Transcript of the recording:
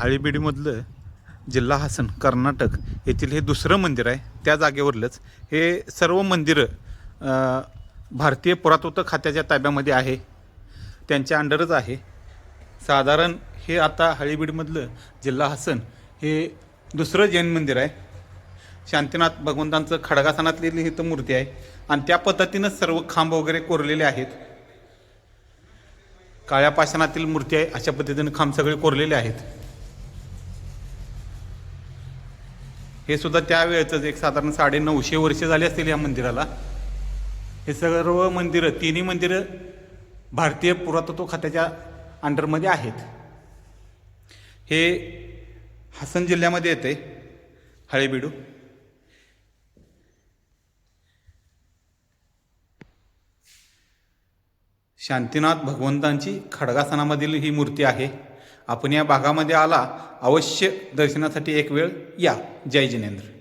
हाळीबीडीमधलं जिल्हा हासन कर्नाटक येथील हे दुसरं मंदिर आहे. त्या जागेवरलंच हे सर्व मंदिरं भारतीय पुरातत्व खात्याच्या ताब्यामध्ये आहे. त्यांच्या अंडरच आहे. साधारण हे आता हळीबीडमधलं जिल्हा हासन हे दुसरं जैन मंदिर आहे. शांतीनाथ भगवंतांचं खडगासनातलेली इथं मूर्ती आहे. आणि त्या पद्धतीनं सर्व खांब वगैरे कोरलेले आहेत. काळ्या पाषाणातील मूर्ती आहे. अशा पद्धतीनं खांब सगळे कोरलेले आहेत. हे सुद्धा त्यावेळेचंच एक साधारण साडे नऊशे वर्षे झाली असतील या मंदिराला. हे सर्व मंदिरं तिन्ही मंदिरं भारतीय पुरातत्व खात्याच्या अंडरमध्ये आहेत. हे हसन जिल्ह्यामध्ये येते हळेबीडू. शांतीनाथ भगवंतांची खडगासनामधील ही मूर्ती आहे. आपण या भागामध्ये आला. अवश्य दर्शनासाठी एक वेळ या. जय जिनेंद्र.